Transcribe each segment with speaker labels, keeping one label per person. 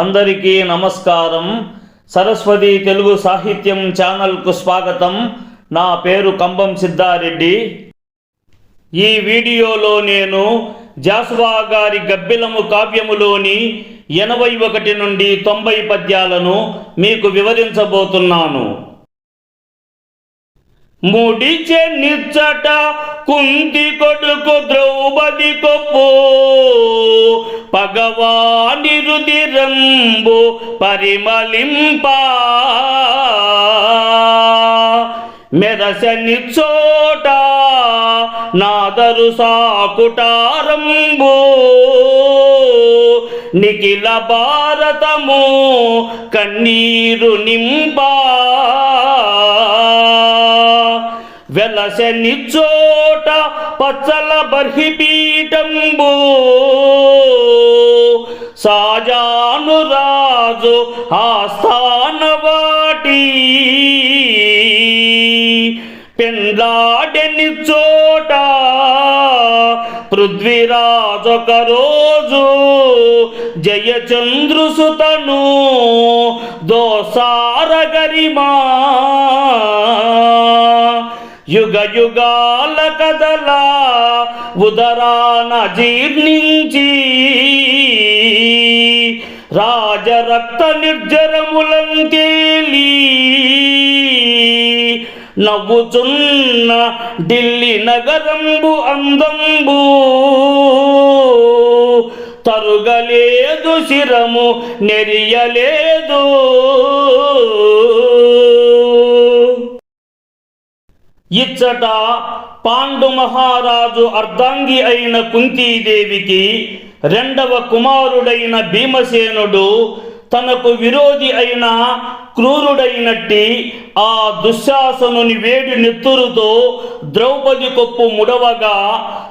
Speaker 1: అందరికీ నమస్కారం. సరస్వతి తెలుగు సాహిత్యం ఛానల్కు స్వాగతం. నా పేరు కంబం సిద్ధారెడ్డి. ఈ వీడియోలో నేను జాసువా గారి గబ్బిలము కావ్యములోని ఎనభై ఒకటి నుండి తొంభై పద్యాలను మీకు వివరించబోతున్నాను. ముడిచె నిచ్చట కుంతి కొడుకు ద్రౌపది కొప్పు పగవాని రుదిరంబు పరిమళింప. మెరసని చోట నాదరు సాకుటారంబు. నిఖిల భారతము కన్నీరు నింపా. వెలసని చోట పచ్చల బర్హిపీఠంబు. సాజాను రాజు ఆస్థాన వాటి పెందాడని చోట పృథ్వీరాజొక రోజు జయచంద్రుసుతను. దోసా యుగ యుగాల కదలా ఉదరాన జీర్ణించి రాజరక్త నిర్జరములంతేలి నవ్వుచున్న ఢిల్లీ నగరంబు అందంబు తరుగలేదు శిరము నెరియలేదు. ఇచ్చట పాండు మహారాజు అర్ధాంగి అయిన కుంతీదేవికి రెండవ కుమారుడైన భీమసేనుడు తనకు విరోధి అయిన క్రూరుడైనట్టి ఆ దుశ్శాసనుని వేడి నెత్తురుతో ద్రౌపది కొప్పు ముడవగా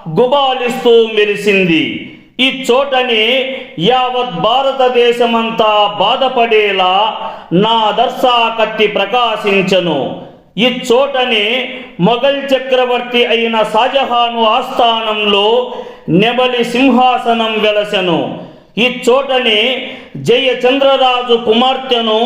Speaker 1: గుబాలిస్తూ మెరిసింది. ఈ చోటని యావత్ భారతదేశమంతా బాధపడేలా నా దర్శా కత్తి ప్రకాశించను. ఈ చోటనే మొఘల్ చక్రవర్తి అయిన షాజహాను ఆస్థానంలో నెబలి సింహాసనం వెలసెను. ఈ చోటనే జయచంద్రరాజు కుమార్తెను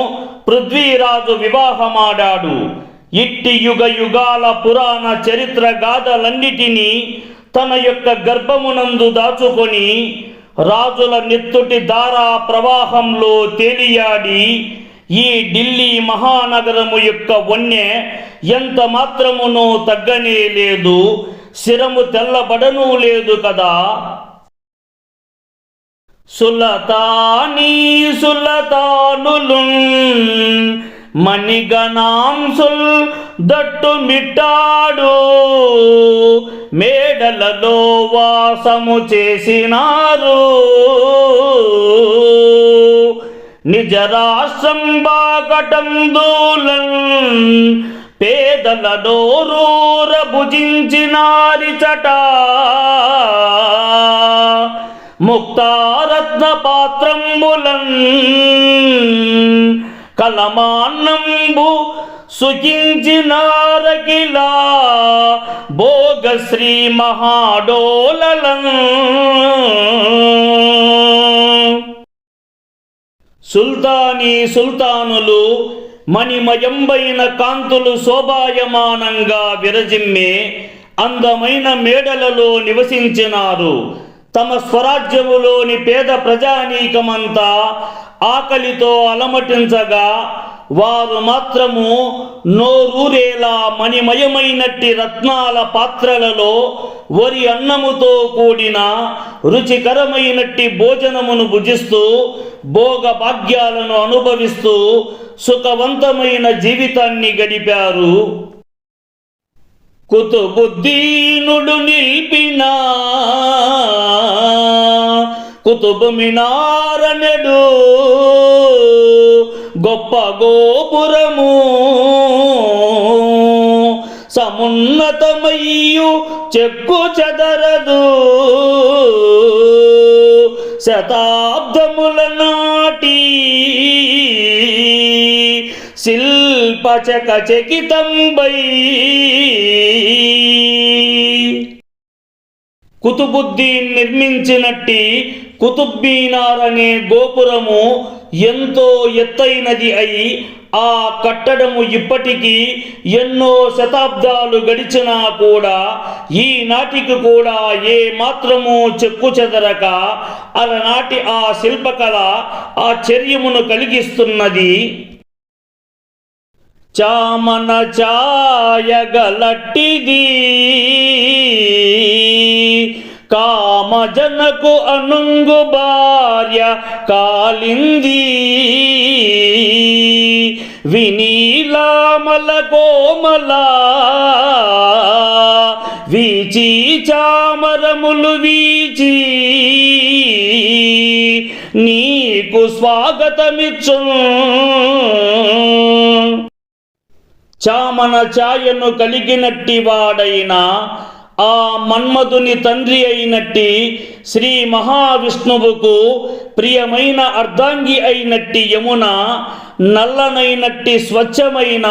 Speaker 1: పృథ్వీరాజు వివాహమాడాడు. ఇట్టి యుగ యుగాల పురాణ చరిత్ర గాథలన్నిటినీ తన యొక్క గర్భమునందు దాచుకొని రాజుల నెత్తుటి దారా ప్రవాహంలో తేలియాడి ఈ ఢిల్లీ మహానగరము యొక్క వన్నె ఎంత మాత్రమునో తగ్గనే లేదు శిరము తెల్లబడను లేదు కదా. సులతానీ సులతానులు మణిగణాంసుల్ దట్టు మిట్టాడు మేడలలో వాసము చేసినారు. నిజరాశ్రం రాష్ట్రం పేదల డోరూర భుజించినారిచట ముక్తారత్న పాత్రంబులన్ కలమాన్నంబు సుఖించినారకిలా. భోగశ్రీ మహాడోలలం సుల్తానీ సుల్తానులు మణిమయంబైన కాంతులు శోభాయమానంగా విరజిమ్మే అందమైన మేడలలో నివసించినారు. తమ స్వరాజ్యములోని పేద ప్రజానీకమంతా ఆకలితో అలమటించగా వారు మాత్రము నోరూరేలా మణిమయమైనట్టి రత్నాల పాత్రలలో వరి అన్నముతో కూడిన రుచికరమైనట్టి భోజనమును భుజిస్తూ భోగ భాగ్యాలను అనుభవిస్తూ సుఖవంతమైన జీవితాన్ని గడిపారు. కుతుబుద్దీనుడు నిలిపిన కుతుబు మినారనెడు గొప్ప గోపురము. సమున్నతమయ్యు చెక్కు చెదరదు శతాబ్దముల నాటి శిల్పచక కుతుబుద్దీన్ నిర్మించినట్టి కుతుబ్బీనార్ అనే గోపురము ఎంతో ఎత్తైనది అయి ఆ కట్టడము ఇప్పటికీ ఎన్నో శతాబ్దాలు గడిచినా కూడా ఈనాటికి కూడా ఏ మాత్రము చెక్కు చెదరక అలనాటి ఆ శిల్పకళ ఆ చర్యమును కలిగిస్తున్నది. చామన ఛాయగలట్టిది కామజనకు అనుంగు భార్య కాలింది. వినీలామల కోమలా వీచి చామరములు వీచి నీకు స్వాగతమిచ్చు చామన ఛాయను కలిగినట్టి వాడైన ఆ మన్మధుని తండ్రి అయినట్టి శ్రీ మహావిష్ణువుకు ప్రియమైన అర్ధాంగి అయినట్టి యమున నల్లనైనట్టి స్వచ్ఛమైన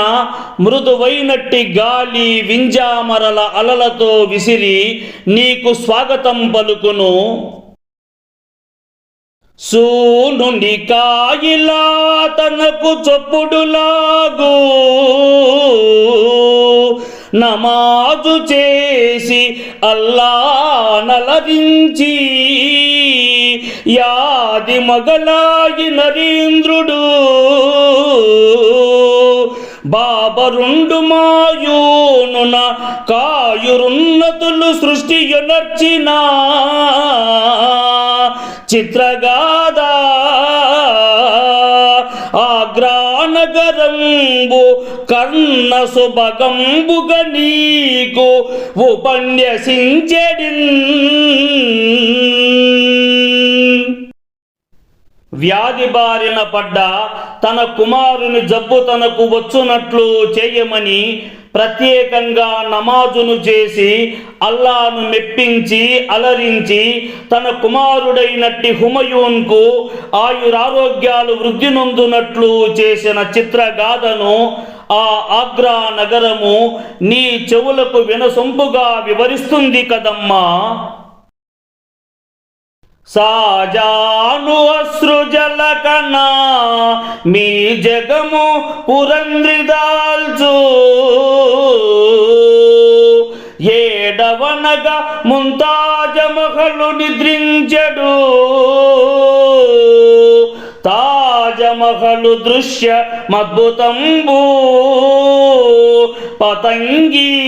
Speaker 1: మృదువైనట్టి గాలి వింజామరల అలలతో విసిరి నీకు స్వాగతం పలుకును. సూనుని కాయిలా తనకు చొప్పుడులాగు. నమాజు చేసి అల్లా నలరించి యాది మగలాయి నరేంద్రుడు. బాబరుండు మాయూనున కాయురున్నతులు సృష్టి ఎనర్చినా చిత్రగాథ. ఆగ్రానగరంబు కర్ణ సుభగంబుగ నీకు ఉపన్యసించెడిన్. వ్యాధి బారిన పడ్డ తన కుమారుని జబ్బు తనకు వచ్చునట్లు చేయమని ప్రత్యేకంగా నమాజును చేసి అల్లాను మెప్పించి అలరించి తన కుమారుడైనట్టి హుమయూన్కు ఆయురారోగ్యాలు వృద్ధి నొందునట్లు చేసిన చిత్రగాథను ఆ ఆగ్రా నగరము నీ చెవులకు వినసొంపుగా వివరిస్తుంది కదమ్మా. సాజాను అశ్రుజలకనా మీ జగము పురంద్రిదాల్చు ఏడవనగా ముంతాజమహలు నిద్రించడు. తాజమహలు దృశ్య మద్భుతంబు. పతంగీ.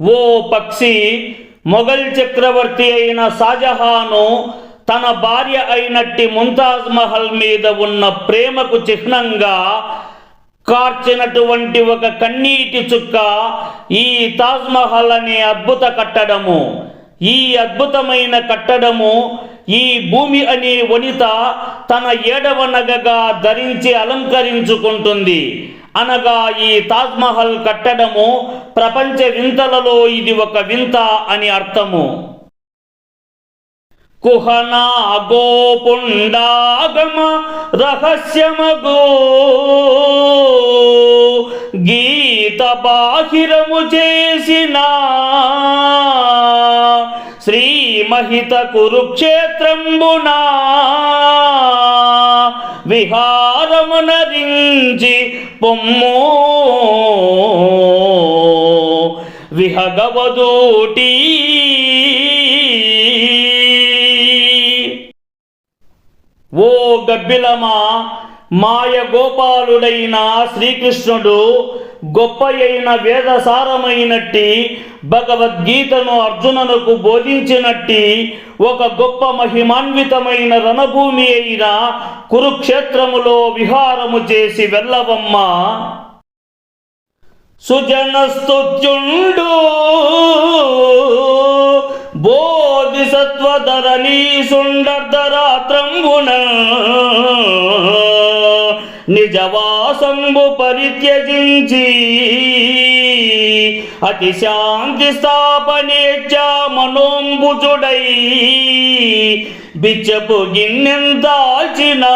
Speaker 1: ఓ పక్షి మొఘల్ చక్రవర్తి అయిన షాజహాను తన భార్య అయినట్టి ముంతాజ్ మహల్ మీద ఉన్న ప్రేమకు చిహ్నంగా కార్చినటువంటి ఒక కన్నీటి చుక్క ఈ తాజ్ మహల్ అనే అద్భుత కట్టడము. ఈ అద్భుతమైన కట్టడము ఈ భూమి అనే వనిత తన ఏడవ నగగా ధరించి అలంకరించుకుంటుంది. అనగా ఈ తాజ్మహల్ కట్టడము ప్రపంచ వింతలలో ఇది ఒక వింత అని అర్థము. కుహనా గోపుండాగమ రహస్యమగో. గీత బాహిరము చేసిన శ్రీమహిత కురుక్షేత్రంబునా. విహారమునరించి పొమ్ము విహగవదూటి. ఓ గబ్బిలమా మాయ గోపాలుడైన శ్రీకృష్ణుడు గొప్ప అయిన వేదసారమైనట్టి భగవద్గీతను అర్జునునకు బోధించినట్టి ఒక గొప్ప మహిమాన్వితమైన రణభూమి అయిన కురుక్షేత్రములో విహారము చేసి వెళ్ళవమ్మా. సుజనస్తుత్యుండు బోధిసత్వధరణీ సుండర్ధరాత్రంబుణ నిజవాసంబు పరిత్యజించి అతి శాంతి స్థాపనేచ్చ మనోంబుజుడై బిచ్చపు గిన్నెందాల్చినా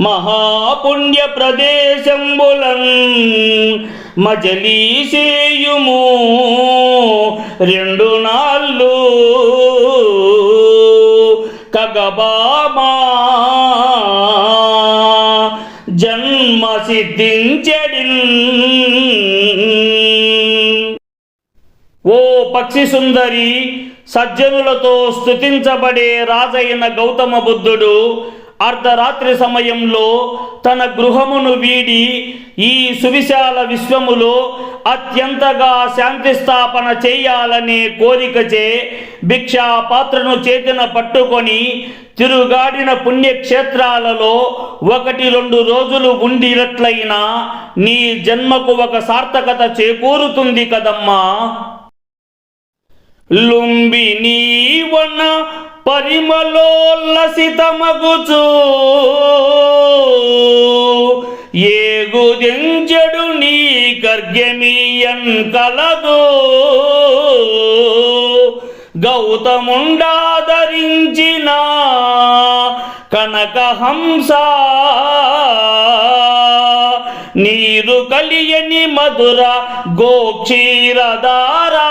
Speaker 1: మహాపుణ్య ప్రదేశంబులం మజలీసేయుము. రెండు నా సిద్ధించెడిన్ ఓ పక్షి సుందరి సజ్జనులతో స్తుతించబడే రాజైన గౌతమ బుద్ధుడు అర్ధరాత్రి సమయంలో తన గృహమును వీడి ఈ సువిశాల విశ్వములో అత్యంతగా శాంతి స్థాపన చేయాలనే కోరికచే భిక్షా పాత్రను చేతిన పట్టుకొని తిరుగాడిన పుణ్యక్షేత్రాలలో ఒకటి రెండు రోజులు ఉండినట్లయినా నీ జన్మకు ఒక సార్థకత చేకూరుతుంది కదమ్మా. లుంబిని వన పరిమళోల్లసితమగుచు ఏగుదించడు నీ గర్గమీయన్ కలదు. గౌతముండాదరించిన కనకహంస. నీరు కలియని మధుర గోక్షీరదారా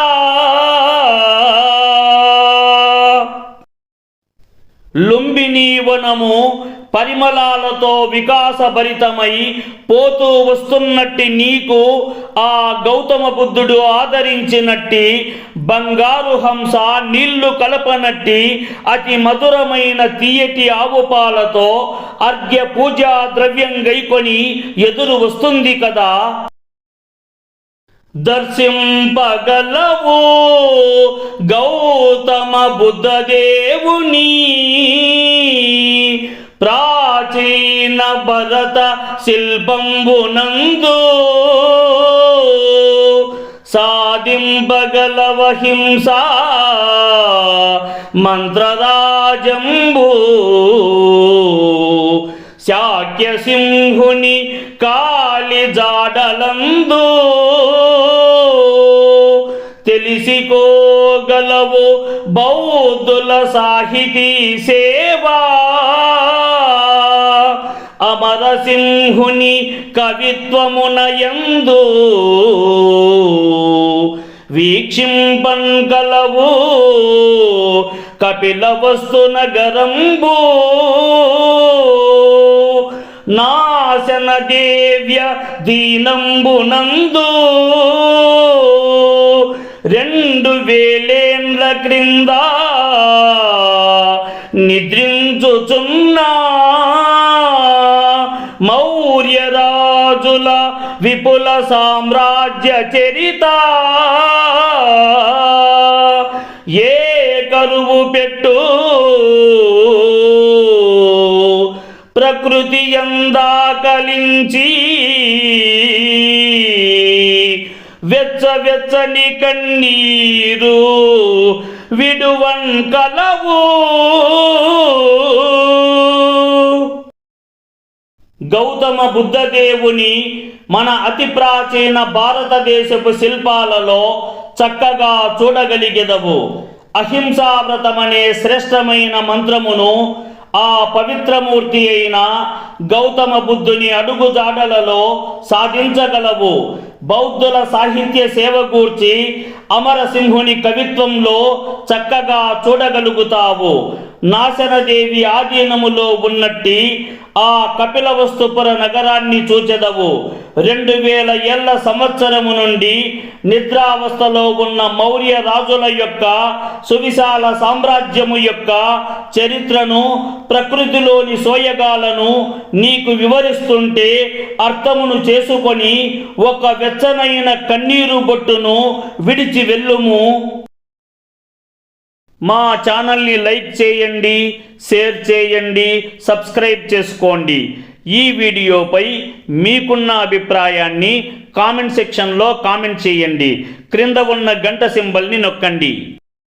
Speaker 1: లుంబిని వనము పరిమళాలతో వికాసభరితమై పోతూ వస్తున్నట్టి నీకు ఆ గౌతమ బుద్ధుడు ఆదరించినట్టి బంగారు హంస నీళ్ళు కలపనట్టి అతి మధురమైన తీయటి ఆవు పాలతో అర్ఘ్య పూజా ద్రవ్యం గైకొని ఎదురు వస్తుంది కదా. దర్శింపగలవు గౌతమ బుద్ధదేవుని. ప్రాచీన భరత శిల్పంబునందు సాధింపగలవ హింస మంత్రరాజంబు. శాక్య సింహుని గలవు బౌద్ధుల సాహితీ సేవా. అమరసింహుని కవిత్వమునయందు వీక్షింపన్ గలవు కపిల వస్తు నగరంబు. నాశన దేవ్య దీనంబునందు క్రింద నిద్రించుచున్నా మౌర్యరాజుల విపుల సామ్రాజ్య చరిత ఏ కరువు పెట్టు ప్రకృతి ఎందాకలించి వెచ్చ వెచ్చని కన్నీరు విడువన్ కలవు. గౌతమ బుద్ధదేవుని మన అతి ప్రాచీన భారతదేశపు శిల్పాలలో చక్కగా చూడగలిగెదవు. అహింసావ్రతమనే శ్రేష్టమైన మంత్రమును ఆ పవిత్రమూర్తి అయిన గౌతమ బుద్ధుని అడుగుజాడలలో సాధించగలవు. బౌద్ధుల సాహిత్య సేవ గూర్చి అమరసింహుని కవిత్వంలో చక్కగా చూడగలుగుతావు. నాశనదేవి ఆధీనములో ఉన్నట్టి ఆ కపిలవస్తుపుర నగరాన్ని చూచెదవు. రెండు వేల ఏళ్ళ సంవత్సరము నుండి నిద్రావస్థలో ఉన్న మౌర్య రాజుల యొక్క సువిశాల సామ్రాజ్యము యొక్క చరిత్రను ప్రకృతిలోని సోయగాలను నీకు వివరిస్తుంటే అర్థమును చేసుకొని ఒక వెచ్చనైన కన్నీరు బొట్టును విడిచి వెళ్ళుము. మా ఛానల్ని లైక్ చేయండి షేర్ చేయండి సబ్స్క్రైబ్ చేసుకోండి. ఈ వీడియోపై మీకున్న అభిప్రాయాన్ని కామెంట్ సెక్షన్లో కామెంట్ చేయండి. క్రింద ఉన్న గంట సింబల్ని నొక్కండి.